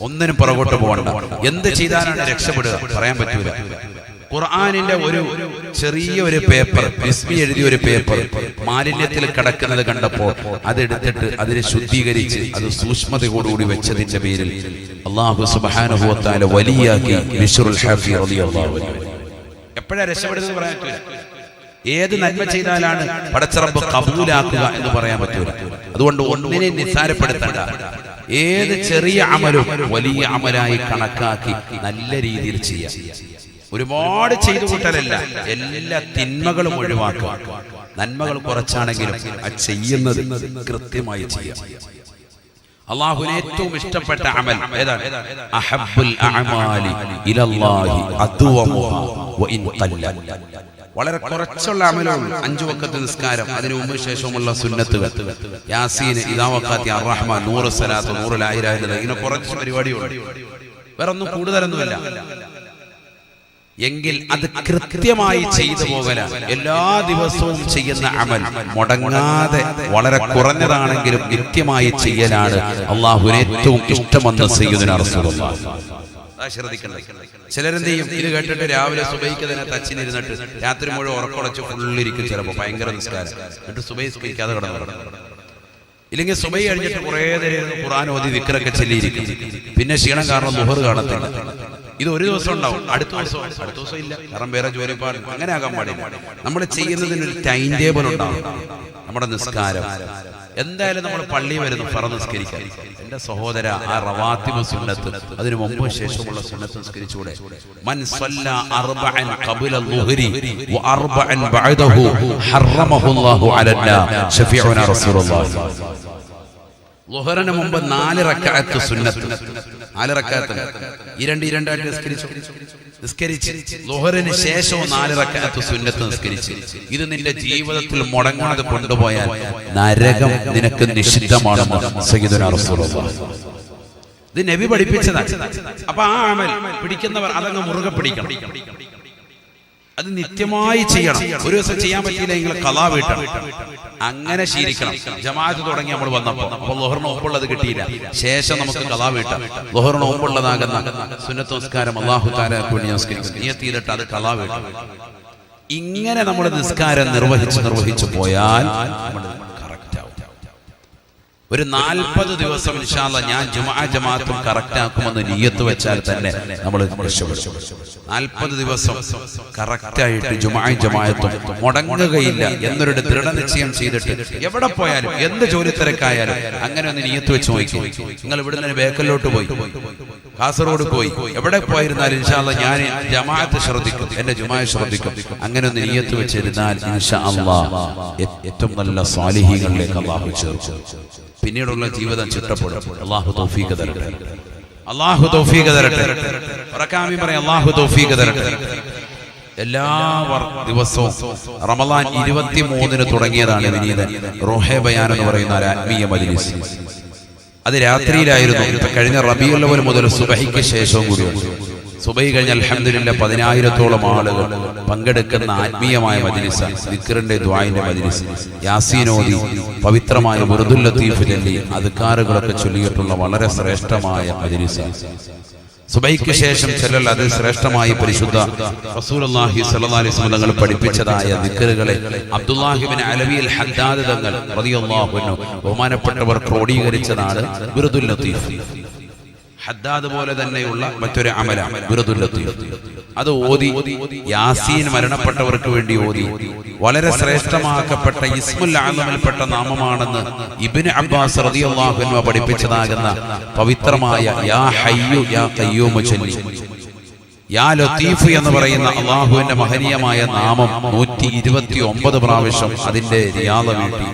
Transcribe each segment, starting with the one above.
ഒന്നിനും പുറകോട്ട് പോകണ്ട. എന്ത് ചെയ്താലാണ് രക്ഷപ്പെടുക? പറയാൻ പറ്റൂല. ഖുർആാനിന്റെ ഒരു ചെറിയ ഒരു പേപ്പർ ബിസ്മി എഴുതിയ ഒരു പേപ്പർ മാലിന്യത്തിൽ കിടക്കുന്നത് കണ്ടപ്പോ അതെടുത്തിട്ട് അതിനെ ശുദ്ധീകരിച്ച് അത് സൂക്ഷ്മതയോടുകൂടി വെച്ചതിന്റെ പേരിൽ അള്ളാഹു സുബാനുഭവത്താല വലിയാക്കി. എപ്പോഴാ രക്ഷപ്പെടുന്നത് പറയാൻ ഏത് നന്മ ചെയ്താലാണ് പടച്ചറമ്പ് കബൂലാക്കുക എന്ന് പറയാൻ പറ്റൂല. അതുകൊണ്ട് ഒന്നിനെ നിസ്സാരപ്പെടുത്തണ്ട. ഏത് ചെറിയ അമലും വലിയ അമലായി കണക്കാക്കി നല്ല രീതിയിൽ ചെയ്യാം. ഒരുപാട് ചെയ്തു കൂട്ടലല്ല എല്ലാ തിന്മകളും ഒഴിവാക്കുക. നന്മകൾ കുറച്ചാണെങ്കിലും അത് ചെയ്യുന്നത് കൃത്യമായി ചെയ്യാം. അള്ളാഹുവിന് ഏറ്റവും ഇഷ്ടപ്പെട്ട അമൽ ഏതാണ്? അഹബ്ബുൽ അഅമാലി ഇലല്ലാഹി അദ്വമുഹ വഇൻ ഖല്ല വളരെ കുറച്ചുള്ള അമലവും അഞ്ചു വക്കത്ത് നിസ്കാരം. അതിനു മുമ്പ് ശേഷമുള്ള സുന്നത്തുകൾ. യാസീന് ഇദാ അറഹ്മാൻ നൂറ് സലാത്ത് ഇല്ലല്ലാഹ്. ഇങ്ങനെ കുറച്ച് പരിപാടിയുണ്ട് വേറെ ഒന്നും കൂടുതലൊന്നുമല്ല. എങ്കിൽ അത് കൃത്യമായി ചെയ്തു പോകല. എല്ലാ ദിവസവും ചെയ്യുന്ന അമൽ. മുടങ്ങാതെ വളരെ കുറഞ്ഞതാണെങ്കിലും കൃത്യമായി ചെയ്യലാണ് അള്ളാഹു ഏറ്റവും ഇഷ്ടമെന്ന് സയ്യിദുനാ റസൂലുള്ളാഹി ചിലരെന്ത് ചെയ്യും ഇത് കേട്ടിട്ട് രാവിലെ സുബൈക്ക് തന്നെ തച്ചിനിരുന്നിട്ട് രാത്രി മുഴുവൻ ഉറക്കുളച്ച് ഫുള്ളിരിക്കും ചിലപ്പോൾ ഭയങ്കര നിസ്കാരം. എന്നിട്ട് സുബൈ സുബൈക്കാതെ കിടന്നു. കിടന്നു. ഇല്ലെങ്കിൽ സുബൈ കഴിഞ്ഞിട്ട് കുറേ നേരം ഖുറാൻ ഓതി വിക്രൊക്കെ ചെല്ലിയിരിക്കും. പിന്നെ ക്ഷീണം കാരണം മുഹർ കാണത്തില്ല. ഇത് ഒരു ദിവസം ഉണ്ടാവും. അടുത്ത ദിവസം അടുത്ത ദിവസം ഇല്ല. കാരണം വേറെ ജോലിപ്പാട് അങ്ങനെ ആകാൻ പാടില്ല. നമ്മൾ ചെയ്യുന്നതിന് ഒരു ടൈം ടേബിൾ ഉണ്ടാവും നമ്മുടെ നിസ്കാരം. എന്തായാലും നമ്മൾ പള്ളി വരുന്നു ഫറ നിസ്കരിക്കാൻ. എന്റെ സഹോദര ആ റവാത്തിമ സുന്നത്ത് അതിനു മുമ്പ് ശേഷമുള്ള സുന്നത്ത് നിസ്കരിച്ചൂടെ മൻ സല്ല അർബഅൻ ഖബല ളുഹരി വ അർബഅൻ ബഅദഹു ഹറമഹുല്ലാഹു അലന്ന ഷഫീഉനാ റസൂലുള്ളാഹി. ളുഹറിന് മുമ്പ് നാല് റക്അത്ത് സുന്നത്ത്. നാല് റക്അത്ത് ഈ രണ്ട് ഈ രണ്ടായിട്ട് നിസ്കരിച്ചു? നിസ്കരിച്ച്. ലോഹറിന് ശേഷവും നാല് റക്അത്ത് സുന്നത്ത് നിസ്കരിച്ച്. ഇത് നിന്റെ ജീവിതത്തിൽ മുടങ്ങാതെ കൊണ്ടുപോയാൽ നരകം നിനക്ക് റസൂലുള്ളാഹി. ഇത് നബി പഠിപ്പിച്ചതാണ്. അപ്പൊ ആ അമൽ പിടിക്കുന്നവർ അതങ്ങ് മുറുകെ പിടിക്കണം. അത് നിത്യമായി ചെയ്യണം. ഒരു ദിവസം ചെയ്യാൻ പറ്റിയില്ലെങ്കിൽ കലാ വീട്ടണം. അങ്ങനെ ശീലിക്കണം. ജമാഅത്ത് തുടങ്ങി നമ്മൾ വന്നപ്പോ. അപ്പോൾ ലോഹറിന് ഒപ്പുള്ളത് കിട്ടിയില്ല. ശേഷം നമുക്ക് കലാ വീട്ടാം. ലോഹറിന് ഒപ്പുള്ളതാകുന്ന സുന്നത്ത് നമസ്കാരം അള്ളാഹു താരാക്കുവേണ്ടി നമസ്കരിക്കും നിയത്തി ചെയ്തിട്ട് അത് കലാ വീട്ടാം. ഇങ്ങനെ നമ്മൾ നിസ്കാരം നിർവഹിച്ച് നിർവഹിച്ചു പോയാൽ നമ്മൾ. ഒരു നാൽപ്പത് ദിവസം ഇൻഷാല്ല ഞാൻ ജുമാ ജമാഅത്തും കറക്റ്റ് ആക്കുമെന്ന് നീയത്ത് വെച്ചാൽ തന്നെ നമ്മൾ നാൽപ്പത് ദിവസം കറക്റ്റായിട്ട് ജുമാ ജമാഅത്തും മുടങ്ങുകയില്ല എന്നൊരു ദൃഢനിശ്ചയം ചെയ്തിട്ട് എവിടെ പോയാലും എന്ത് ജോലി തിരക്കായാലും അങ്ങനെ ഒന്ന് നീയത്ത് വെച്ച് നോക്കി. നിങ്ങൾ ഇവിടെ നിന്ന് ബേക്കലിലോട്ട് പോയി. കാസർഗോഡ് പോയി. എവിടെ പോയിരുന്നാലും ഇൻഷാല്ല ഞാൻ ജമാഅത്ത് ശ്രദ്ധിക്കും. എന്റെ ജുമായ ശ്രദ്ധിക്കും. അങ്ങനെ ഒന്ന് നീയത്ത് വെച്ചിരുന്നാൽ ഇൻഷാ ഏറ്റവും നല്ല സ്വാലിഹികളിലേക്ക് അള്ളാഹു ചേർക്കും. പിന്നീടുള്ള ജീവിതം ചിട്ടപ്പെടും തൗഫീഖ് തരട്ടെ. തൗഫീഖ് തരട്ടെ. തൗഫീഖ് തരട്ടെ. എല്ലാ ദിവസവും റമദാൻ ഇരുപത്തി തുടങ്ങിയതാണ് വിനീതൻ ബയാൻ എന്ന് പറയുന്ന ഒരു ആത്മീയ മജ്ലിസ്. അത് രാത്രിയിലായിരുന്നു. കഴിഞ്ഞ റബിയുള്ളവർ മുതൽ സുബഹിക്ക് ശേഷവും കൂടി. സുബൈ കഴിഞ്ഞ അലഹമില്ല പതിനായിരത്തോളം ആളുകൾ പങ്കെടുക്കുന്ന ആത്മീയമായ മജ്ലിസ് ദിക്റിന്റെ ദ്വായിന്റെ മജ്ലിസ് യാസീനോദി പവിത്രമായ മൃദുൽ ലത്തീഫ് ചൊല്ലി ചൊല്ലിയിട്ടുള്ള വളരെ ശ്രേഷ്ഠമായ മജ്ലിസ്. സുബൈക്ക് ശേഷം ചെല്ലൽ അത് ശ്രേഷ്ഠമായി പരിശുദ്ധ അലൈഹി വസല്ലം തങ്ങൾ പഠിപ്പിച്ചതായ ദിക്കറുകളെ അബ്ദുല്ലാഹിബിൻ അലവിയിൽ ഹദ്ദാദ് തങ്ങൾ ബഹുമാനപ്പെട്ടവർ ക്രോഡീകരിച്ചതാണ് ബിറുദുൽ ഹദ്ദാദ് പോലെ തന്നെയുള്ള മറ്റൊരു അമലാണ് ബിറുദുൽ ലത്തീഫ്. അത് ഓതി യാസീൻ മരണപ്പെട്ടവർക്ക് വേണ്ടി ഓതി. വളരെ ശ്രേഷ്ഠമാക്കപ്പെട്ട ഇസ്മുൽ ആലമിൽപ്പെട്ട നാമമാണെന്ന് ഇബ്നു അബ്ബാസ് അൻഹു പഠിപ്പിച്ചതാകുന്ന പവിത്രമായ യാ ഹയ്യു യാ ഖയ്യൂമു ചൊല്ലി. യാ ലത്തീഫ് എന്ന് പറയുന്ന അള്ളാഹുവിന്റെ മഹനീയമായ നാമം നൂറ്റി ഇരുപത്തി ഒമ്പത് പ്രാവശ്യം അതിന്റെ റിയാദ വീട്ടി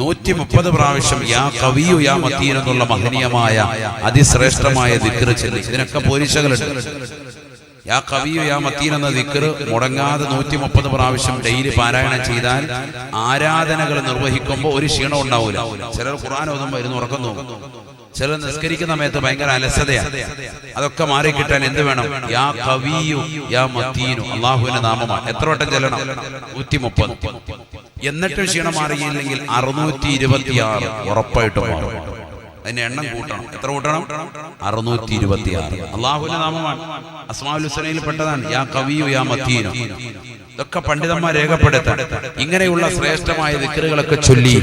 നൂറ്റി മുപ്പത് പ്രാവശ്യം യാ കവിയു യാ മത്തീൻ എന്നുള്ള മഹനീയമായ അതിശ്രേഷ്ഠമായ ദിക്ർ ചെല്ലി. ഇതിനൊക്കെ പോലീശകളുണ്ട് യാ കവിയു യാ മത്തീൻ എന്ന ദിക്ർ മുടങ്ങാതെ നൂറ്റി മുപ്പത് പ്രാവശ്യം ഡെയിലി പാരായണം ചെയ്താൽ ആരാധനകൾ നിർവഹിക്കുമ്പോൾ ഒരു ക്ഷീണം ഉണ്ടാവില്ല ചിലർ ഖുറാൻ ഓതുമ്പോൾ ഇരുന്ന് ഉറക്കം തോന്നും ചിലർ നിസ്കരിക്കുന്ന സമയത്ത് ഭയങ്കര അലസതയാണ് അതൊക്കെ മാറി കിട്ടാൻ എന്ത് വേണം? യാ കവിയു യാ മത്തീനു അള്ളാഹുവിന്റെ നാമമാണ്. എത്ര വട്ടം ചെല്ലണം? നൂറ്റി മുപ്പത് എന്നിട്ട് ക്ഷീണം മാറിയില്ലെങ്കിൽ അറുന്നൂറ്റി ഇരുപത്തിയാറ് ഉറപ്പായിട്ടും മാറും. അതിന്റെ എണ്ണം കൂട്ടണം. എത്ര കൂട്ടണം? അറുന്നൂറ്റി ഇരുപത്തിയാറ് അള്ളാഹുവിന്റെ നാമമാണ്. അസ്മാഉൽ ഹുസനയിൽ പെട്ടതാണ്. യാ കവിയു യാ മത്തീനു ഇതൊക്കെ പണ്ഡിതന്മാർ രേഖപ്പെടുത്താൻ ഇങ്ങനെയുള്ള ശ്രേഷ്ഠമായ വിക്കറുകളൊക്കെ ചൊല്ലി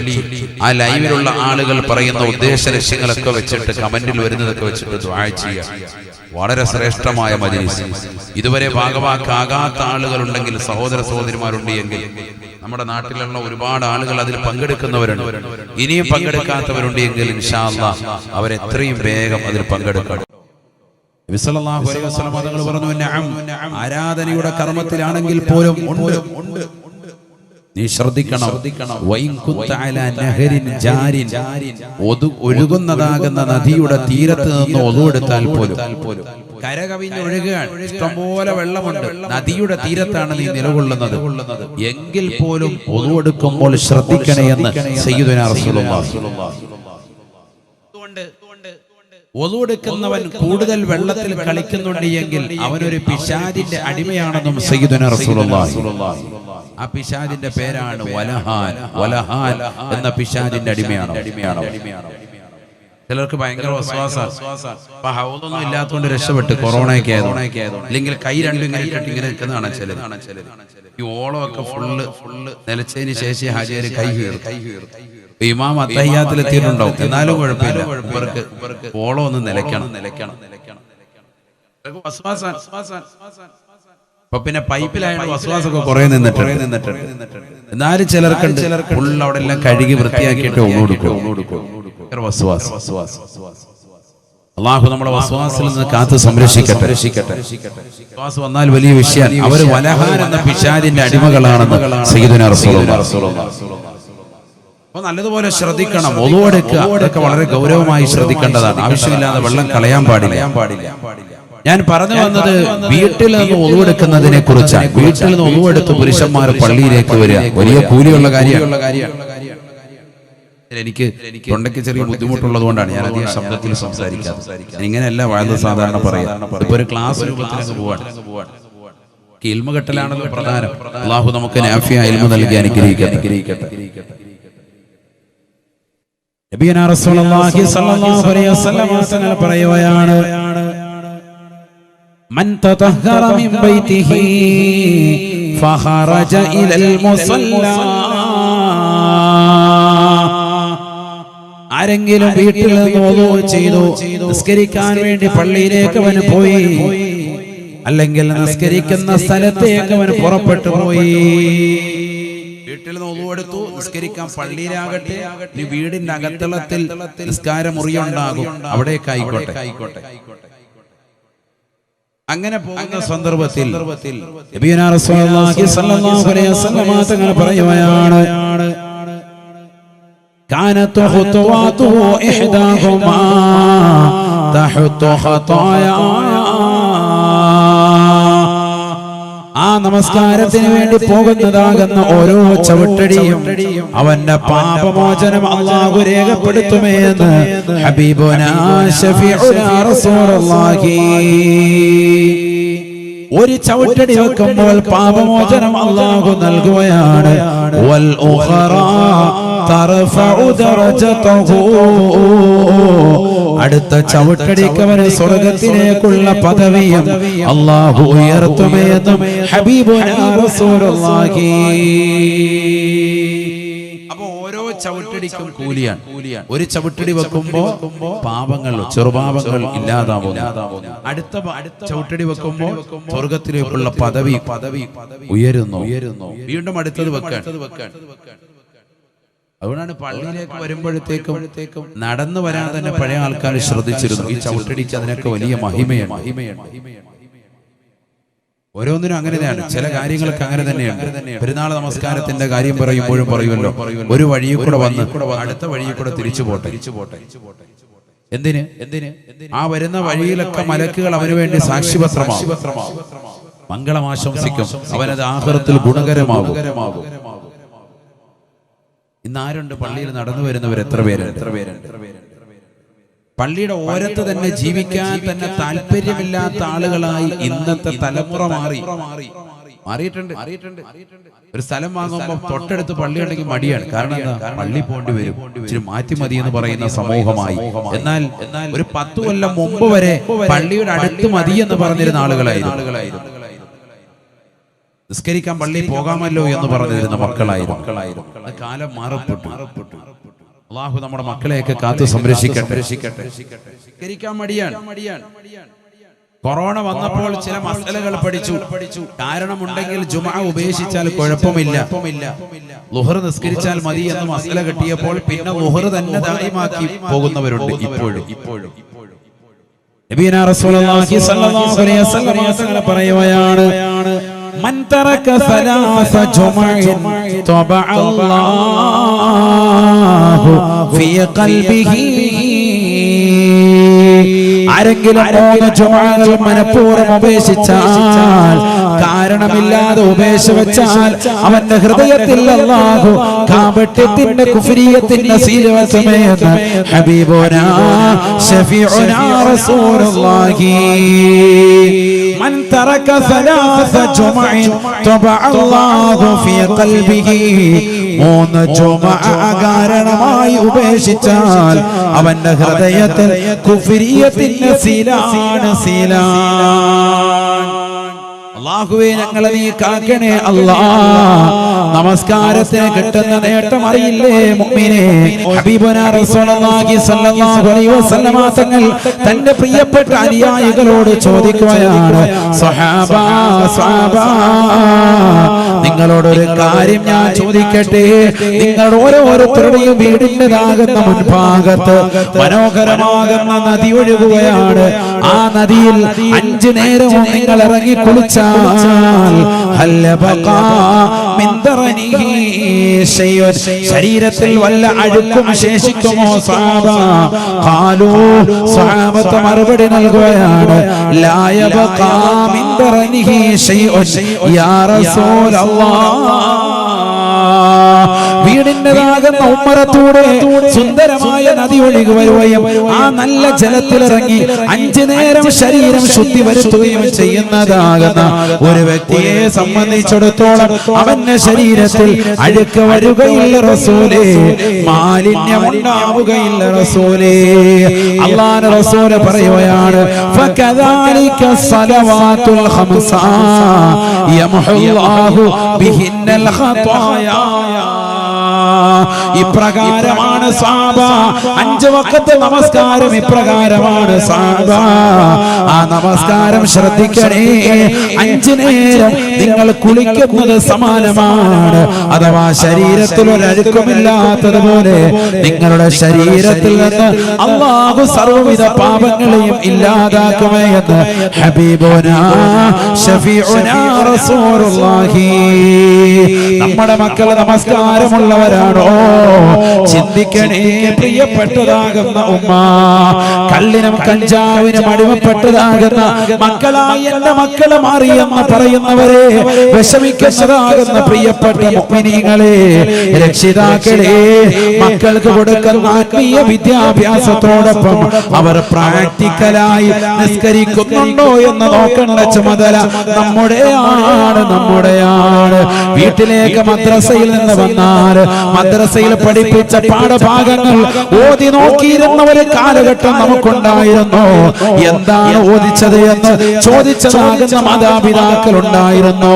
ആ ലൈവിലുള്ള ആളുകൾ പറയുന്ന ഉദ്ദേശ ലക്ഷ്യങ്ങളൊക്കെ വെച്ചിട്ട് കമന്റിൽ വരുന്നതൊക്കെ വെച്ചിട്ട് ദ്വാഴ ചെയ്യുക. വളരെ ശ്രേഷ്ഠമായ മജീസ് ഇതുവരെ ഭാഗവാക്കാകാത്ത ആളുകൾ ഉണ്ടെങ്കിൽ സഹോദര സഹോദരിമാരുണ്ട് എങ്കിൽ നമ്മുടെ നാട്ടിലുള്ള ഒരുപാട് ആളുകൾ അതിൽ പങ്കെടുക്കുന്നവരുണ്ട്. ഇനിയും പങ്കെടുക്കാത്തവരുണ്ട് എങ്കിൽ ഇൻഷാ അല്ലാഹ് അവരെത്രയും വേഗം അതിൽ പങ്കെടുക്കണം. തങ്ങൾ പറഞ്ഞു ആരാധനയുടെ കർമ്മത്തിലാണെങ്കിൽ പോലും ഉണ്ട്. നീ ശ്രദ്ധിക്കണം. ഒഴുകുന്നതാകുന്ന നദിയുടെ തീരത്ത് നിന്ന് ഒതുവെടുത്താൽ പോലും. കരകവിഞ്ഞ് ഒഴുകുകയാണ്. ഇഷ്ടംപോലെ വെള്ളമുണ്ട്. നദിയുടെ തീരത്താണ് നീ നിലകൊള്ളുന്നത്. എങ്കിൽ പോലും ഒതുവെടുക്കുമ്പോൾ ശ്രദ്ധിക്കണേ എന്ന് ഒതുവെടുക്കുന്നവൻ കൂടുതൽ വെള്ളത്തിൽ കളിക്കുന്നുണ്ട് എങ്കിൽ അവനൊരു പിശാദിന്റെ അടിമയാണെന്നും സയ്യിദുന ആ പിശാദിന്റെ പേരാണ് വലഹാൻ. വലഹാൻ. എന്ന പിശാദിന്റെ അടിമയാണ് അടിമയാണ് ചിലർക്ക് ഭയങ്കര അപ്പൊ ഹൗദൊന്നും ഇല്ലാത്തതുകൊണ്ട് രക്ഷപ്പെട്ട് കൊറോണയൊക്കെ അല്ലെങ്കിൽ കൈ രണ്ടും ഇങ്ങനെ ഇട്ടിട്ട് ഇങ്ങനെ നിൽക്കുന്നതാണ് ചിലത്. ഈ ഓളമൊക്കെ ഫുള്ള് ഫുള്ള് നിലച്ചതിന് ശേഷം ഹാജിയാര് കൈ കീറും. കൈ കീറും. ഇമാം അത്തയ്യാത്തിൽ എത്തിയിട്ടുണ്ടാവും. എന്നാലും കുഴപ്പമില്ല. ഇവർക്ക് ഇവർക്ക് ഓളം ഒന്ന് നിലയ്ക്കണം. നിലയ്ക്കണം. നിലയ്ക്കണം അപ്പൊ പിന്നെ പൈപ്പിലായ വസ്വാസൊക്കെ കുറെ നിന്നിട്ടുണ്ട്. നിന്നിട്ടുണ്ട്. എന്നാലും ചിലർക്കുണ്ട് ഫുൾ അവിടെ എല്ലാം കഴുകി വൃത്തിയാക്കിയിട്ട് കൊടുക്കും. വസ്വാസ് അള്ളാഹു നമ്മുടെ വസ്വാസിൽ നിന്ന് കാത്തു സംരക്ഷിക്കട്ടെ. രക്ഷിക്കട്ടെ വിശ്വാസ് വന്നാൽ വലിയ വിഷയം. അവർ വലഹാൻ എന്ന പിശാദിന്റെ അടിമകളാണെന്ന് സയ്യിദുനാ അപ്പൊ നല്ലതുപോലെ ശ്രദ്ധിക്കണം. ഒതുവെടുക്കുക അതൊക്കെ വളരെ ഗൗരവമായി ശ്രദ്ധിക്കേണ്ടതാണ്. ആവശ്യമില്ലാതെ വെള്ളം കളയാൻ പാടില്ല. പാടില്ല. ഞാൻ പറഞ്ഞു വന്നത് വീട്ടിൽ നിന്ന് ഒതുവെടുക്കുന്നതിനെ കുറിച്ചാണ് വീട്ടിൽ നിന്ന് ഒതുവെടുത്ത് പുരുഷന്മാർ പള്ളിയിലേക്ക് വരിക. വലിയ കൂലിയുള്ള കാര്യമാണ്. എനിക്ക് തൊണ്ടയ്ക്ക് ചെറിയ ബുദ്ധിമുട്ടുള്ളത് കൊണ്ടാണ് ഞാൻ അധികം ശബ്ദത്തിൽ സംസാരിക്കാറ് ഇങ്ങനെയല്ല വാഴ്ന്ന സാധാരണ പറയാം ഇപ്പൊ ഒരു ക്ലാസ് രൂപത്തിലേക്ക് പോവാണ്. ഇൽമ കെട്ടലാണല്ലോ പ്രധാനം. അള്ളാഹു നമുക്ക് നാഫിയ ഇൽമ നൽകി അനുഗ്രഹിക്കട്ടെ. അനുഗ്രഹിക്കട്ടെ. പറയുകയാണ് മൻ തതഹറ മിൻ ബൈതിഹി ഫഖറജ ഇലൽ മുസല്ല. ആരെങ്കിലും വീട്ടിൽ നിന്ന് ചെയ്തു നിസ്കരിക്കാൻ വേണ്ടി പള്ളിയിലേക്ക് അവൻ പോയി. അല്ലെങ്കിൽ നിസ്കരിക്കുന്ന സ്ഥലത്തേക്ക് അവൻ പുറപ്പെട്ടു പോയി. വീട്ടിൽ നിന്ന് ഒതുവെടുത്തു നിസ്കരിക്കാൻ പള്ളിയിലാകട്ടെ ഈ വീടിന്റെ അകത്തളത്തിൽ നിസ്കാരം മുറിയുണ്ടാകും. അവിടേക്ക് ആയിക്കോട്ടെ. ആയിക്കോട്ടെ. അങ്ങനെ പോകുന്ന സന്ദർഭത്തിൽ നബിയുനാ റസൂലുള്ളാഹി സ്വല്ലല്ലാഹു അലൈഹി വസല്ലം തങ്ങൾ പറയുകയാണ് كانت خطواته إحداهما تحت خطايا ആ നമസ്കാരത്തിന് വേണ്ടി പോകുന്നതാകുന്ന ഓരോ ചവിട്ടടിയും അവന്റെ പാപമോചനം അള്ളാഹു രേഖപ്പെടുത്തുമേ എന്ന് ഹബീബുനാ ശഫീഉനാ റസൂലുള്ളാഹി ഒരു ചവിട്ടടി വെക്കുമ്പോൾ പാപമോചനം അള്ളാഹു നൽകുകയാണ്. അടുത്ത ചവിട്ടടിക്കവന് സ്വർഗത്തിലേക്കുള്ള പദവിയും അള്ളാഹു ഉയർത്തുമേതും ഹബീബുനാ റസൂലുള്ളാഹി. ചവിട്ടടിക്കും കൂലിയാണ്. ഒരു ചവിട്ടടി വെക്കുമ്പോ പാപങ്ങൾ ചെറുപാപങ്ങൾ ഇല്ലാതാവും അടുത്ത ചവിട്ടടി വെക്കുമ്പോ സ്വർഗത്തിലേക്കുള്ള പദവി പദവി ഉയരുന്നു. ഉയരുന്നു. വീണ്ടും അടുത്തത് വെക്കാൻ. അതുകൊണ്ടാണ് പള്ളിയിലേക്ക് വരുമ്പോഴത്തേക്കും നടന്നു വരാൻ തന്നെ പഴയ ആൾക്കാർ ശ്രദ്ധിച്ചിരുന്നു. ഈ ചവിട്ടടിച്ച് അതിനൊക്കെ വലിയ മഹിമയാണ് മഹിമയാണ് മഹിമയാണ് ഓരോന്നിനും അങ്ങനെ തന്നെയാണ്. ചില കാര്യങ്ങൾക്ക് അങ്ങനെ തന്നെയാണ്. പെരുന്നാൾ നമസ്കാരത്തിന്റെ കാര്യം പറയുമ്പോഴും പറയുമല്ലോ. ഒരു വഴിയിൽ കൂടെ വന്ന് അടുത്ത വഴിയിൽ കൂടെ തിരിച്ചു പോട്ടെ. എന്തിന്? എന്തിന്? ആ വരുന്ന വഴിയിലൊക്കെ മലക്കുകൾ അവന് വേണ്ടി സാക്ഷിപത്രമാകും മംഗളം ആശംസിക്കും. അവനത് ആഹാരത്തിൽ ഗുണകരമാകും ഇന്ന് ആരുണ്ട് പള്ളിയിൽ നടന്നു വരുന്നവർ എത്ര പേരുണ്ട്? എത്ര പേരുണ്ട്? പള്ളിയുടെ ഓരത്ത് തന്നെ ജീവിക്കാൻ തന്നെ താല്പര്യമില്ലാത്ത ആളുകളായി ഇന്നത്തെ തലമുറ മാറി. മാറിയിട്ടുണ്ട്. ഒരു സ്ഥലം വാങ്ങുമ്പോൾ തൊട്ടടുത്ത് പള്ളി ഉണ്ടെങ്കിൽ മടിയാണ്. കാരണം എന്താ? പള്ളി പോണ്ടി വരും. ഇച്ചിരി മാറ്റി മതി എന്ന് പറയുന്ന സമൂഹമായി. എന്നാൽ ഒരു പത്ത് കൊല്ലം മുമ്പ് വരെ പള്ളിയുടെ അടുത്ത് മതി എന്ന് പറഞ്ഞിരുന്ന ആളുകളായിരുന്നു. നിസ്കരിക്കാൻ പള്ളി പോകാമല്ലോ എന്ന് പറഞ്ഞിരുന്ന മക്കളായിരുന്നു. മക്കളായിരുന്നു. കാലം മാറപ്പെട്ടു. അള്ളാഹു നമ്മുടെ മക്കളെയൊക്കെ കാത്തു സംരക്ഷിക്കട്ടെ. മടിയാണ്. കൊറോണ വന്നപ്പോൾ ചില മസലകൾ പഠിച്ചു. പഠിച്ചു. കാരണം ഉണ്ടെങ്കിൽ ജുമ ഉപേക്ഷിച്ചാൽ കുഴപ്പമില്ല. ലുഹർ നിസ്കരിച്ചാൽ മതി എന്ന് മസല കിട്ടിയപ്പോൾ പിന്നെ ലുഹർ തന്നെ ദാരിമാക്കി പോകുന്നവരുണ്ട് ഇപ്പോഴും. ഇപ്പോഴും. പറയുകയാണ് മൻ തറക സലാസ ജുമഇൻ തബഅ അല്ലാഹു ഫീ ഖൽബിഹി. ആരെങ്കിലും മനഃപൂർവം ഉപേക്ഷിച്ചാൽ കാരണമില്ലാതെ ഉപേക്ഷ വെച്ചാൽ അവന്റെ ഹൃദയത്തിൽ അല്ലാഹു കാപട്യത്തിന്റെ കുഫരീയത്തിന്റെ ശീലവസമേത ഹബീബോനാ ഷഫീഉനാ റസൂലുള്ളാഹി. മൻ തറക സലാസ ജുമഅൻ തബഅ അല്ലാഹു ഫീ ഖൽബിഹി. മൂന്ന് ചുമ കാരണമായി ഉപേക്ഷിച്ചാൽ അവന്റെ ഹൃദയത്തിൽ കുഫിരിയത്തിന്റെ ശീലാണ് സീലാണ്. അള്ളാഹുവേ ഞങ്ങളെ നീ കാക്കണേ അല്ലാ. നമസ്കാരത്തിന് കിട്ടുന്ന നേട്ടം അറിയില്ലേ മുഅ്മിനേ? റസൂലുള്ളാഹി സ്വല്ലല്ലാഹു വസല്ലമ തങ്ങൾ തന്റെ പ്രിയപ്പെട്ട അനുയായികളോട് ചോദിക്കുകയാണ് സ്വഹാബ സ്വഹാബ നിങ്ങളോടൊരു കാര്യം ഞാൻ ചോദിക്കട്ടെ? നിങ്ങൾ ഓരോരുത്തരുടെയും വീടിന്റെതാകുന്ന മുൻഭാഗത്ത് മനോഹരമാകുന്ന നദി ഒഴുകുകയാണ്. ആ നദിയിൽ അഞ്ചു നേരവും നിങ്ങൾ ഇറങ്ങി കുളിച്ചാൽ. ശരീരത്തിൽ വല്ല അഴുക്കും ശേഷിക്കുമോ സാബ? ഖാലൂ സഹാബത്ത് മറുപടി നൽകുകയാണ്. ലായബ യബഖാ മിൻ ശൈഉൻ. യാ റസൂലല്ലാഹ് വീടിന്റെതാകുന്ന ഉമ്മറത്തൂടെ സുന്ദരമായ നദി ഒഴുകി ആ നല്ല ജലത്തിലിറങ്ങി അഞ്ചു നേരം ശരീരം ശുദ്ധി വരുത്തുകയും ചെയ്യുന്നതാകുന്ന ഒരു വ്യക്തിയെ സംബന്ധിച്ചിടത്തോളം അവന്റെ ശരീരത്തിൽ അഴുക്ക് വരികയില്ല റസൂലേ. മാലിന്യം ഉണ്ടാവുകയില്ല റസൂലേ. അള്ളാൻ റസൂൽ പറയുകയാണ് സലവാത്തുൽ ഹംസ യമഹു ബിഹിന്നൽ ഇപ്രകാരമാണ് സാബ. അഞ്ച് വക്കത്തെ നമസ്കാരം ഇപ്രകാരമാണ് സാബ. ആ നമസ്കാരം ശ്രദ്ധിക്കണേ. അഞ്ചു നേരം നിങ്ങൾ കുളിക്കുന്നത് സമാനമാണ്. അഥവാ ശരീരത്തിൽ ഒരു അഴുക്കുമില്ലാത്തതുപോലെ നിങ്ങളുടെ ശരീരത്തിൽ നിന്ന് അള്ളാഹു സർവവിധ പാപങ്ങളെയും ഇല്ലാതാക്കുമെന്ന് ഹബീബോനാ ഷഫീഉനാ നമ്മുടെ മക്കൾ നമസ്കാരമുള്ളവരാണോ ചിന്തിക്കണേ പ്രിയപ്പെട്ടതാകുന്ന ഉമ്മ. കല്ലിനും കഞ്ചാവിനും അടിമപ്പെട്ടതാകുന്ന മക്കളായി എന്റെ മക്കളെ മാറിയെന്ന് പറയുന്നവരെ വിഷമിക്കുന്നതാകുന്ന പ്രിയപ്പെട്ട മുഗ്മിനീങ്ങളെ രക്ഷിതാക്കളെ മക്കൾക്ക് കൊടുക്കുന്ന ആത്മീയ വിദ്യാഭ്യാസത്തോടൊപ്പം അവർ പ്രാക്ടിക്കലായി നിസ്കരിക്കുന്നുണ്ടോ എന്ന് നോക്കേണ്ട ചുമതല നമ്മുടെയാണ് നമ്മുടെയാണ് വീട്ടിലേക്ക് മദ്രസയിൽ നിന്ന് വന്നാൽ മദ്രസയിൽ പഠിപ്പിച്ച പാഠഭാഗങ്ങൾ ഓതി നോക്കിയിരുന്ന ഒരു കാലഘട്ടം നമുക്കുണ്ടായിരുന്നു. എന്താണ് ഓദിച്ചത് എന്ന് ചോദിച്ചതാകുന്ന മാതാപിതാക്കൾ ഉണ്ടായിരുന്നു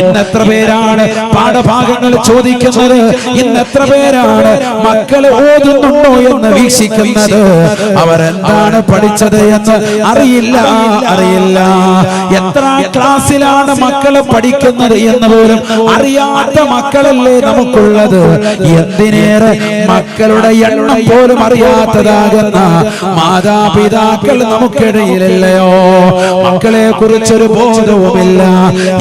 ഇന്നെത്ര പേരാണ് പാഠഭാഗങ്ങൾ ചോദിക്കുന്നത്? ഇന്നെത്ര പേരാണ് മക്കളെ ഓതുന്നുണ്ടോ എന്ന് വീക്ഷിക്കുന്നത്? അവരെന്താണ് പഠിച്ചത് എന്ന് അറിയില്ല അറിയില്ല എത്ര ക്ലാസ്സിലാണ് മക്കൾ പഠിക്കുന്നത് എന്ന് പോലും അറിയാത്ത മക്കളല്ലേ നമുക്കുള്ളത്? എന്തിനേറെ മക്കളുടെ എണ്ണം പോലും അറിയാത്തതാകുന്ന മാതാപിതാക്കൾ നമുക്കിടയിലല്ലയോ? മക്കളെ കുറിച്ചൊരു ബോധവുമില്ല.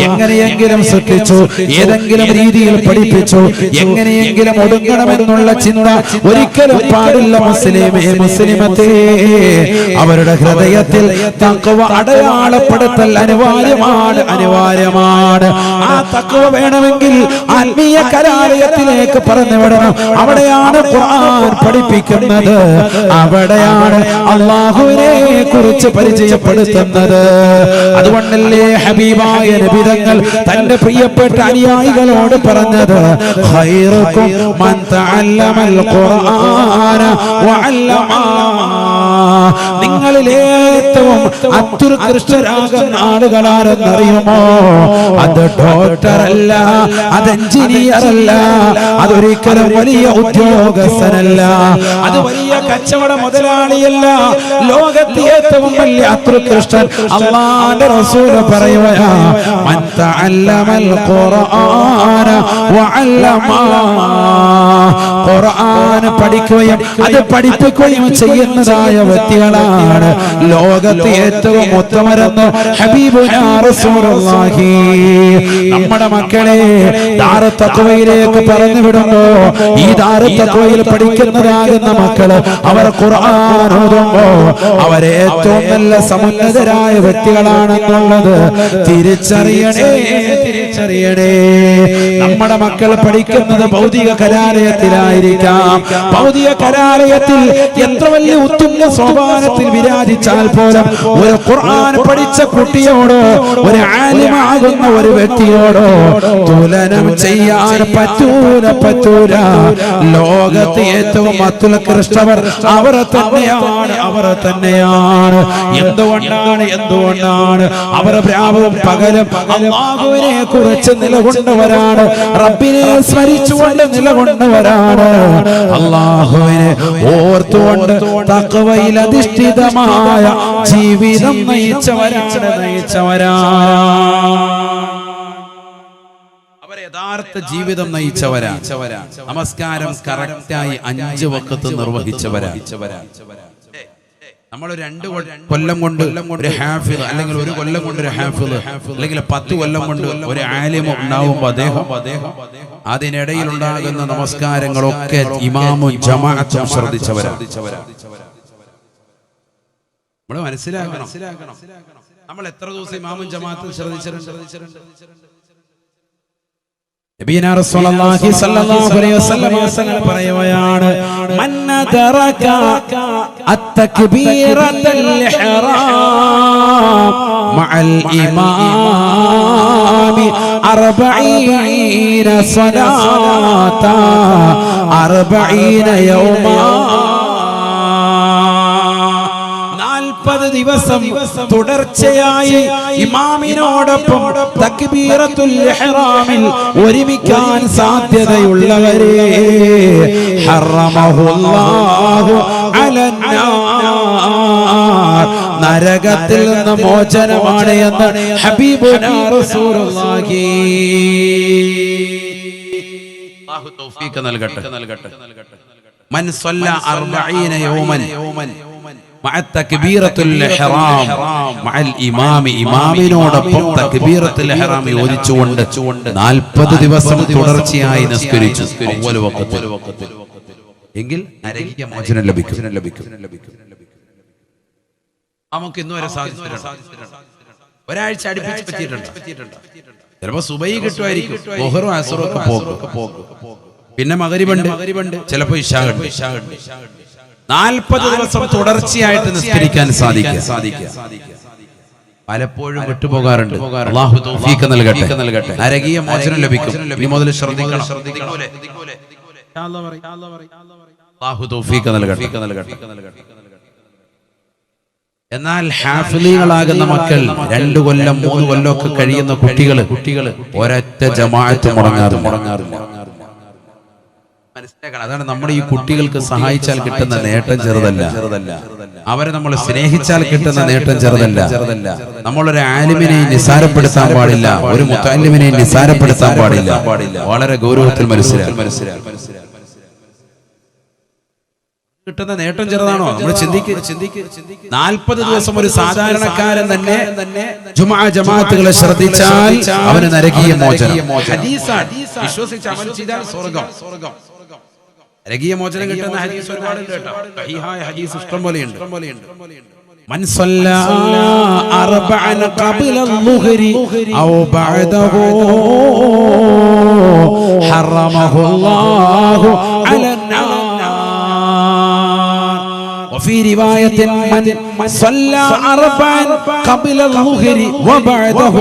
എങ്ങനെയെങ്കിലും ശ്രദ്ധിച്ചു ഏതെങ്കിലും രീതിയിൽ പഠിപ്പിച്ചു എങ്ങനെയെങ്കിലും ഒടുങ്ങണമെന്നുള്ള ചിന്ത ഒരിക്കലും പാടില്ല മുസ്ലിമേ മുസ്ലിമത്തേ. അവരുടെ ഹൃദയത്തിൽ തക്കവ അടയാളപ്പെടുത്തൽ അനിവാര്യമാണ് അനിവാര്യമാണ്. ആ തക്കവ വേണമെങ്കിൽ ആത്മീയ കലാലയത്തിലേക്ക് പറഞ്ഞു വിടണം അവിടെയാണ് ഖുർആൻ പഠിപ്പിക്കുന്നത്. അവിടെയാണ് അള്ളാഹുവിനെ കുറിച്ച് പരിചയപ്പെടുത്തുന്നത്. അതുകൊണ്ടല്ലേ ഹബീബായ നബിതങ്ങൾ തന്റെ പ്രിയപ്പെട്ട അനുയായികളോട് പറഞ്ഞത് ഖൈറുക്കും മൻ തഅല്ലമൽ ഖുർആന വഅല്ലമാ. നിങ്ങളിൽ ഏറ്റവും അത്യുത്കൃഷ്ടരാകുന്ന ആളുകളാരെന്നറിയുമോ അത് ഡോക്ടർ അല്ല അത് എഞ്ചിനീയർ അല്ല അതൊരിക്കലും വലിയ ഉദ്യോഗസ്ഥനല്ല. അത് വലിയ കച്ചവട മുതലാളിയല്ല. ലോകത്തെ ഏറ്റവും വലിയ അത്യുത്കൃഷ്ടൻ അള്ളാന്റെ റസൂൽ പറയുകയാ ഖുർആൻ പഠിക്കുകയും അത് പഠിപ്പിക്കുകയും ചെയ്യുന്നതായ വ്യക്തികളാണ്. ലോകത്തെ ഏറ്റവും ഉത്തമരെന്ന് ഹബീബുനാ റസൂലുള്ളാഹി. നമ്മുടെ മക്കളെ ദാരത്തത്വയിലേക്ക് പറഞ്ഞു വിടുന്നു ഈ ദാരത്തത്വയിൽ പഠിക്കുന്നതാകുന്ന മക്കൾ അവർ ഖുർആൻ ഓതുമ്പോ അവരെ ഏറ്റവും നല്ല സമുന്നതരായ വ്യക്തികളാണെന്നുള്ളത് തിരിച്ചറിയണേ. തിരിച്ചറിയണേ. നമ്മുടെ മക്കൾ പഠിക്കുന്നത് ഭൗതിക കലാലയത്തിലായിരിക്കാം ഭൗതിക കലാലയത്തിൽ എത്ര വലിയ ഉത്തുംഗ സോപാനത്തിൽ വിരാജിച്ചാൽ പോലും ഒരു ഖുർആൻ പഠിച്ച കുട്ടിയോടോ ഒരു ആലിമാകുന്ന ഒരു വ്യക്തിയോടോ തുലനം ചെയ്യാൻ പറ്റൂല പറ്റൂല ലോകത്തെ ഏറ്റവും അത്യുൽകൃഷ്ടവർ അവർ തന്നെയാണ് അവർ തന്നെയാണ്. എന്തുകൊണ്ടാണ് എന്തുകൊണ്ടാണ്? അവർ രാവും പകലും അള്ളാഹുവിനെ കുറിച്ച് നിലകൊണ്ടവരാണ്. റബ്ബിനെ സ്മരിച്ചുകൊണ്ട് നിലകൊണ്ടവരാണ്. അള്ളാഹുവിനെ ഓർത്തുകൊണ്ട് തക്കവയിൽ അധിഷ്ഠിതമായ ജീവിതം നയിച്ചവരാണ് യഥാർത്ഥ ജീവിതം നയിച്ചവരാ. നമസ്കാരം കറക്റ്റായി അഞ്ച് വക്കത്ത് നിർവഹിച്ചവരാ. നമ്മൾ രണ്ട് കൊല്ലം കൊണ്ട് ഒരു ഹാഫിദ് അല്ലെങ്കിൽ ഒരു കൊല്ലം കൊണ്ട് ഒരു ഹാഫിദ് അല്ലെങ്കിൽ പത്ത് കൊല്ലം കൊണ്ട് ഒരു ആലിമ ഉണ്ടാവുമ്പോൾ അദ്ദേഹം. അതിനിടയിൽ ഉണ്ടാകുന്ന നമസ്കാരങ്ങളൊക്കെ ഇമാമും ജമാഅത്തും ശ്രദ്ധിച്ചവരാണ് നമ്മൾ മനസ്സിലാക്കണം. നമ്മൾ എത്ര ദിവസം ഇമാമും ജമാഅത്തും ശ്രദ്ധിച്ചിട്ടുണ്ട്? പറയുകയാണ് മന്ന തറക അത്തക്ബീറത്തുൽ ഇഹ്റാം മഅൽ ഇമാമി അർബഈന സ്വലാത്ത അർബഈന യൗമാ നാൽപ്പത് ദിവസം തുടർച്ചയായി ഇമാമിനോടൊപ്പം തക്ബീറത്തുൽ ഇഹ്റാമിൽ ഒരുമിക്കാൻ സാധ്യതയുള്ളവരെ ഹറമഹുല്ലാഹു അലന്നാർ നരകത്തിൽ നിന്ന് മോചനമാണ് എന്ന് ഹബീബുനാ റസൂലുള്ളാഹി. നൽകട്ടെ. തൗഫീഖ് നൽകട്ടെ. മൻ സല്ല അർബഈന യൗമൻ. ഇമാമിനോടൊപ്പം തക്ബീറത്തുൽ ഇഹ്റാം യോജിച്ചുകൊണ്ട് 40 ദിവസം തുടർച്ചയായി നിസ്കരിച്ചു. എങ്കിൽ നരകിയ മോചനം ലഭിക്കും. ലഭിക്കും. നമുക്ക് ഇന്ന് വരെ സാധിച്ചിട്ടുണ്ട്. ഒരാഴ്ച അടുപ്പിച്ച് പറ്റിയിട്ടുണ്ട്. ചിലപ്പോ സുബൈ കിട്ടുമായിരിക്കും. ബൊഹറും അസറും ഒക്കെ പോകും. പിന്നെ മകരിബണ്ട് ചിലപ്പോ ഇഷാഗണ്ട് നാൽപ്പത് ദിവസം തുടർച്ചയായിട്ട് നിസ്കരിക്കാൻ സാധിക്കുക. പലപ്പോഴും വിട്ടുപോകാറുണ്ട്. അള്ളാഹു തൗഫീഖ് നൽകട്ടെ. നൽകട്ടെ. നരകീയ മോചനം ലഭിക്കും. ഇനി മുതൽ ശ്രദ്ധിക്കണം. അള്ളാഹു തൗഫീഖ് നൽകട്ടെ. നൽകട്ടെ. എന്നാൽ ഹാഫിലികളാകുന്ന മക്കൾ രണ്ടു കൊല്ലം മൂന്ന് കൊല്ലം ഒക്കെ കഴിയുന്ന കുട്ടികൾ കുട്ടികൾ ഒരൊറ്റ ജമാഅത്ത് മുടങ്ങാറ് മുടങ്ങാറില്ല. മനസ്സിലാക്കണം അതാണ് നമ്മുടെ ഈ കുട്ടികൾക്ക് സഹായിച്ചാൽ കിട്ടുന്ന നേട്ടം ചെറുതല്ല. അവരെ നമ്മൾ സ്നേഹിച്ചാൽ കിട്ടുന്ന നേട്ടം ചെറുതല്ല. നമ്മളൊരു ആലിമിനെ നിസാരപ്പെടുത്താൻ പാടില്ല. ഒരു മുത്താലിമിനെ നിസാരപ്പെടുത്താൻ പാടില്ല. വളരെ ഗൗരവത്തിൽ മനസ്സിലാക്കി കിട്ടുന്ന നേട്ടം ചെറുതാണോ? നമ്മൾ ചിന്തിക്ക് നാൽപ്പത് ദിവസം ഒരു സാധാരണക്കാരൻ തന്നെ ജുമാ ജമാഅത്തുകളെ ശ്രദ്ധിച്ചാൽ അവന് നരകീയ മോചനം. വിശ്വസിച്ച് അമൽ ചെയ്താൽ സ്വർഗം. നരകീയ മോചനം കിട്ടുന്ന ഹദീസ് ഒരുപാടുണ്ട് കേട്ടോ സഹീഹായ ഹദീസ് ഇഷ്ടം പോലെയുണ്ട് من صلى أربعا قبل الظهر أو بعده حرمه الله على النار وفي رواية من صلى أربعا قبل الظهر وبعده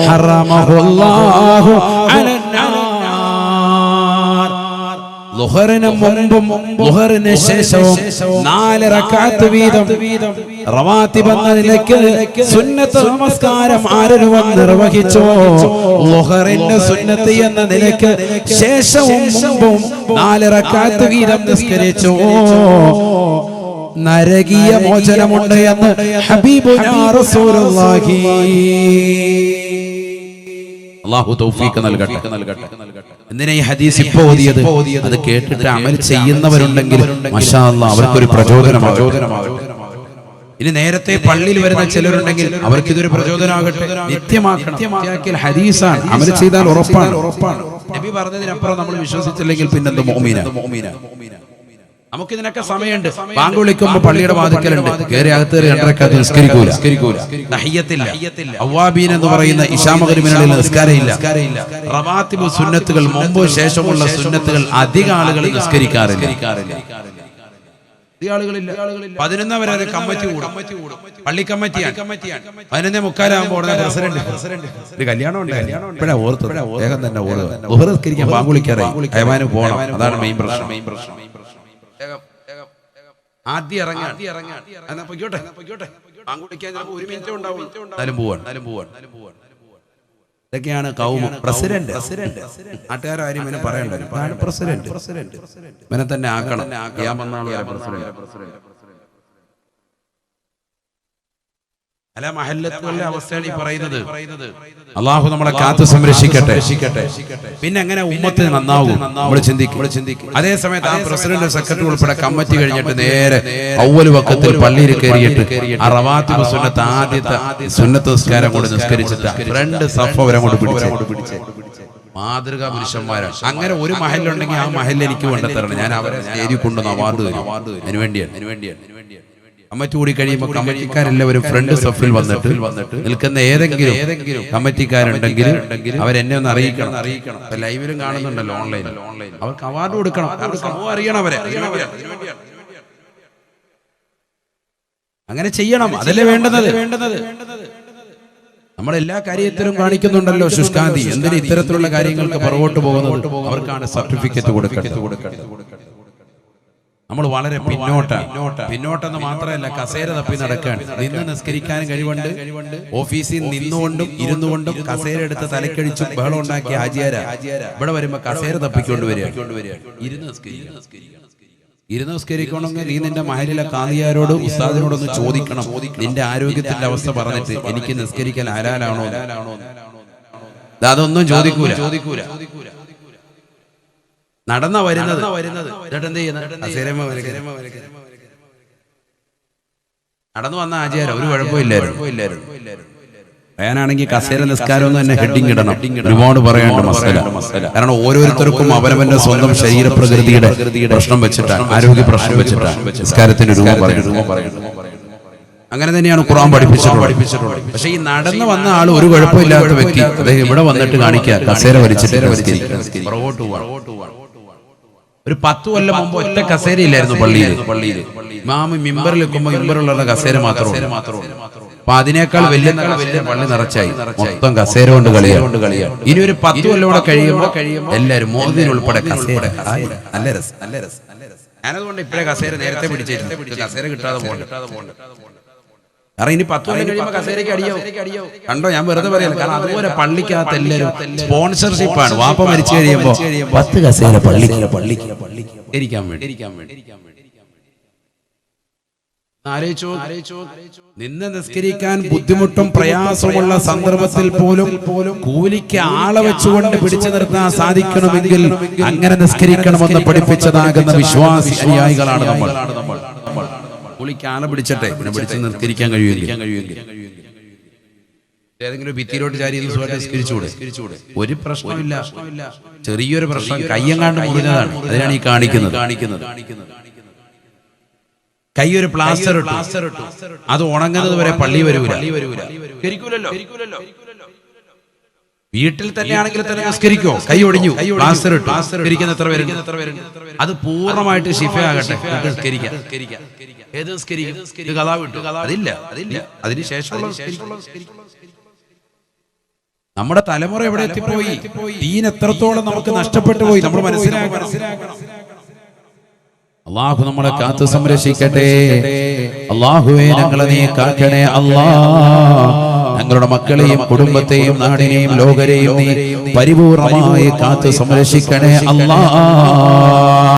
حرمه الله على ലുഹറിന് മുമ്പും ലുഹറിന് ശേഷവും നാല് റക്കാത്ത് വീതം റവാത്തി എന്ന നിലയ്ക്ക് സുന്നത്ത് നമസ്കാരം ആരൊരുവൻ നിർവഹിച്ചോ? ലുഹറിന്റെ സുന്നത്ത് എന്ന നിലയ്ക്ക് ശേഷവും മുമ്പും നാല് റക്കാത്ത് വീതം നിസ്കരിച്ചോ? നരകീയ മോചനമുണ്ട് എന്ന് ഹബീബുനാ റസൂലുള്ളാഹി. അള്ളാഹു തൗഫീഖ് നൽകട്ടെ. നൽകട്ടെ. എന്തിനാ ഈ ഹദീസ് ഇപ്പോ ഓതിയത്? അത് കേട്ടിട്ട് അമൽ ചെയ്യുന്നവരുണ്ടെങ്കിൽ മഷാ അല്ലാഹ് അവർക്കൊരു പ്രചോദനമാകും ഇനി നേരത്തെ പള്ളിയിൽ വരുന്ന ചിലരുണ്ടെങ്കിൽ അവർക്ക് ഇതൊരു പ്രചോദനമാകട്ടെ നിത്യമാക്കണം. ഹദീസാണ്. അമൽ ചെയ്താൽ ഉറപ്പാണ്. ഉറപ്പാണ്. നബി പറഞ്ഞതിനപ്പുറം നമ്മൾ വിശ്വസിച്ചില്ലെങ്കിൽ പിന്നെന്ത് മോമീന? മോമീന? നമുക്ക് ഇതിനൊക്കെ സമയമുണ്ട്. ബാങ്ക് വിളിക്കുമ്പോ പള്ളിയുടെ വാതിക്കലുണ്ട് കയറി അകത്ത് നിസ്കരിക്കൂല. അവ്വാബീൻ എന്ന് പറയുന്ന ഇഷാമകരിമിനുള്ളിൽ നിസ്കാരമില്ല. റവാത്തിബ് സുന്നത്തുകൾ മുമ്പ് ശേഷമുള്ള സുന്നത്തുകൾ അധിക ആളുകൾ നിസ്കരിക്കാറില്ല. പതിനൊന്നാം വരെ ഒരു കമ്മിറ്റി കൂടും. പള്ളി കമ്മിറ്റിയാണ്. പതിനൊന്നേ മുക്കാലാകുമ്പോൾ ഉടനെ പ്രസിഡന്റ്. ഒരു കല്യാണം ഉണ്ട്. ഇപ്പഴാ ഓർത്ത് വേഗം തന്നെ ഓടുക ഉപഹരിക്കാൻ ബാങ്ക് വിളിക്കാറായി. അയമാനും പോകണം. അതാണ് മെയിൻ പ്രശ്നം. മെയിൻ പ്രശ്നം. ആദ്യം ഇറങ്ങാൻ. എന്നാ പൊയ്ക്കോട്ടെ. പൊയ്ക്കോട്ടെ. ഒരു മിനിറ്റ് ഉണ്ടാവും എന്നാലും പോവാണ്. എന്നാലും പോവാണ്. ഇതൊക്കെയാണ് കൗമ പ്രസിഡന്റ്. നാട്ടുകാരും ഇവനെ പറയണ്ട ഇതാണ് പ്രസിഡന്റ് പ്രസിഡന്റ് ഇവനെ തന്നെ ആക്കണം. ഞാൻ വന്നാണ് പ്രസിഡന്റ് അല്ല മഹല്ലത്തുകളുടെ അവസ്ഥയാണ് ഈ പറയുന്നത്. അള്ളാഹു നമ്മളെ കാത്തു സംരക്ഷിക്കട്ടെ. പിന്നെ എങ്ങനെ ഉമ്മത്തിന് നന്നാവും? നമ്മൾ ചിന്തിക്കും. ചിന്തിക്കും. അതേ സമയത്ത് ആ പ്രസിഡന്റ് സെക്രട്ടറി ഉൾപ്പെടെ കമ്മിറ്റി കഴിഞ്ഞിട്ട് നേരെ ഔവൽ വക്കത്തിൽ പള്ളിയിൽ കയറിയിട്ട് ആ റവാത്തി സുന്നത്ത് ആദ്യത്തെ സുന്നത്ത് നിസ്കാരം കൊണ്ട് നിസ്കരിച്ചിട്ട് രണ്ട് സഫ വരെ കൊണ്ട് പിടിച്ച്. മാതൃകാ പുരുഷന്മാരാണ് അങ്ങനെ ഒരു മഹലുണ്ടെങ്കിൽ ആ മഹൽ എനിക്ക് കൊണ്ടെത്തരണം ഞാൻ അവരെ നേരി കൊണ്ടുവന്ന് അവാർഡ് തരും. അതിനുവേണ്ടിയാണ്. അതിനുവേണ്ടിയാണ്. അതിനു വേണ്ടിയാണ് കമ്മിറ്റി കൂടി കഴിയുമ്പോൾ കമ്മിറ്റിക്കാരെല്ലാവരും ഫ്രണ്ട് സഫിൽ വന്നിട്ട് വന്നിട്ട് നിൽക്കുന്ന ഏതെങ്കിലും കമ്മിറ്റിക്കാരുണ്ടെങ്കിൽ അവരെന്നെ ഒന്ന് അറിയിക്കണം. അറിയിക്കണം. ലൈവിലും കാണുന്നുണ്ടല്ലോ ഓൺലൈനിൽ ഓൺലൈൻ അവർക്ക് അവാർഡ് കൊടുക്കണം. സമൂഹം അറിയണം അവരെ. അങ്ങനെ ചെയ്യണം. അതല്ലേ വേണ്ടത്? വേണ്ടത്? നമ്മൾ എല്ലാ കാര്യത്തിലും കാണിക്കുന്നുണ്ടല്ലോ ശുഷ്കാന്തി. എന്തിനും ഇത്തരത്തിലുള്ള കാര്യങ്ങൾക്ക് പുറകോട്ട് പോകുന്നത്? അവർക്കാണ് സർട്ടിഫിക്കറ്റ് കൊടുക്കേണ്ടത്. നമ്മൾ വളരെ പിന്നോട്ട. പിന്നോട്ടെന്ന് മാത്രമല്ല കസേര തപ്പി നടക്കുകയാണ് നിന്ന് നിസ്കരിക്കാനും കഴിവുണ്ട്. ഓഫീസിൽ നിന്നുകൊണ്ടും ഇരുന്നുകൊണ്ടും കസേര എടുത്ത് തലക്കടിച്ചും ബഹളം ഉണ്ടാക്കിയ ഹാജിയാര? ഇവിടെ വരുമ്പോ കസേര തപ്പിക്കൊണ്ട് വരിക. ഇരുന്ന് നിസ്കരിക്കണം ഇരുന്ന് നിസ്കരിക്കണമെങ്കിൽ നീ നിന്റെ മഹലിലെ കാതിയാരോട് ഉസ്താദിനോടൊന്ന് ചോദിക്കണം. നിന്റെ ആരോഗ്യത്തിന്റെ അവസ്ഥ പറഞ്ഞിട്ട് എനിക്ക് നിസ്കരിക്കാൻ ആരാലാണോ അതൊന്നും ചോദിക്കൂല. ചോദിക്കൂല. നടന്ന വരുന്നത്. നടന്നു വന്ന ആചാരം ഒരു കുഴപ്പമില്ലായിരുന്നു. പറയാനാണെങ്കിൽ കസേര നിസ്കാരം തന്നെ ഹെഡിങ് ഇടണം. ഒരുപാട് പറയേണ്ട മസല. കാരണം ഓരോരുത്തർക്കും അവരവന്റെ സ്വന്തം ശരീരപ്രകൃതിയുടെ പ്രശ്നം വെച്ചിട്ടാണ് ആരോഗ്യ പ്രശ്നം വെച്ചിട്ടാണ് നിസ്കാരത്തിന്റെ രൂപം അങ്ങനെ തന്നെയാണ് ഖുറാൻ പഠിപ്പിച്ചിട്ടുള്ളത്. പക്ഷെ ഈ നടന്നു വന്ന ആൾ ഒരു കുഴപ്പമില്ലാത്ത വ്യക്തി. അദ്ദേഹം ഇവിടെ വന്നിട്ട് കാണിക്കുക. കസേര വലിച്ചിട്ട്. പുറകോട്ട് പോവാണ്. ഒരു പത്ത് കൊല്ലം മുമ്പ് ഒറ്റ കസേര ഇല്ലായിരുന്നു പള്ളിയിൽ പള്ളിയിൽ മാമി മിമ്പറിൽ വെക്കുമ്പോ മിമ്പറിലുള്ള കസേര മാത്രമേ അപ്പൊ അതിനേക്കാൾ വലിയ വലിയ പള്ളി നിറച്ചായി. മൊത്തം കസേര കൊണ്ട് കളിയാണ് കളിയാണ് ഇനി ഒരു പത്ത് കൊല്ലം കൂടെ കഴിയുമ്പോ കഴിയുമ്പോ എല്ലാരും മോദിന് ഉൾപ്പെടെ കസേര. നല്ല രസം. നല്ല രസം. ഞാനതുകൊണ്ട് ഇപ്പഴേ കസേര നേരത്തെ പിടിച്ചിരുന്നു കസേര കിട്ടാതെ പോകണ്ട. കാരണം ഇനി പത്ത് കൊല്ലം കഴിയുമ്പോൾ കസേരയ്ക്ക് അടിയോ? കണ്ടോ ഞാൻ വെറുതെ പറയാം കാരണം അതുപോലെ പള്ളിക്കകത്ത് എല്ലാവരും സ്പോൺസർഷിപ്പ് ആണ്. വാപ്പ മരിച്ചു കഴിയുമ്പോൾ പത്ത് കസേര പള്ളിക്ക്. പള്ളിക്ക് പള്ളിക്ക്. ഇരിക്കാൻ വേണ്ടി. ഇരിക്കാൻ വേണ്ടി. ആലോചിച്ചോ? നിന്ന് നിസ്കരിക്കാൻ ബുദ്ധിമുട്ടും പ്രയാസമുള്ള സന്ദർഭത്തിൽ പോലും പോലും കൂലിക്ക് ആളെ വെച്ചുകൊണ്ട് പിടിച്ചു നിർത്താൻ സാധിക്കണമെങ്കിൽ അങ്ങനെ നിസ്കരിക്കണമെന്ന് പഠിപ്പിച്ചതാകുന്ന വിശ്വാസി അനുയായികളാണ് നമ്മൾ. കൂലിക്ക് ആളെ പിടിച്ചട്ടെ പിന്നെ പിടിച്ച് നിസ്കരിക്കാൻ കഴിയുമെങ്കിൽ. ഏതെങ്കിലും ഭിത്തിയിലോട്ട് ചാരി നിസ്കരിച്ചുകൂടെ? ഒരു പ്രശ്നമില്ല ചെറിയൊരു പ്രശ്നം കയ്യങ്ങാണ്ട് മുറിഞ്ഞതാണ്. അതിനാണ് ഈ കാണിക്കുന്നത്. കാണിക്കുന്നത്. കൈ ഒരു പ്ലാസ്റ്റർ ഇട്ടു. അത് ഉണങ്ങുന്നത് വരെ പള്ളി വരൂല. ധരിക്കൂലല്ലോ. വീട്ടിൽ തന്നെയാണെങ്കിൽ തന്നെ നിസ്കരിക്കോ? കൈ ഒടിഞ്ഞു. പ്ലാസ്റ്റർ ഇട്ടു നിസ്കരിക്കുന്ന എത്ര പേര് അത് പൂർണമായിട്ട് ശിഫയാകട്ടെ. നിസ്കരിക്കാം. ഏത് നിസ്കരിക്കും? ഇത് കഥാ വിട്ടു അതില്ല. അതില്ല. അതിന് ശേഷമുള്ള നിസ്കരിക്കും. നമ്മുടെ തലമുറ എവിടെ എത്തിപ്പോയി? ദീൻ എത്രത്തോളം നമുക്ക് നഷ്ടപ്പെട്ടു പോയി? നമ്മൾ മനസ്സിലാക്കണം. അള്ളാഹു നമ്മളെ കാത്തു സംരക്ഷിക്കട്ടെ. അള്ളാഹുവേ ഞങ്ങളെ നീ കാക്കണേ അല്ലാ. ഞങ്ങളുടെ മക്കളെയും കുടുംബത്തെയും നാടിനെയും ലോകരെയും നീ പരിപൂർണമായി കാത്തു സംരക്ഷിക്കണേ അല്ലാ.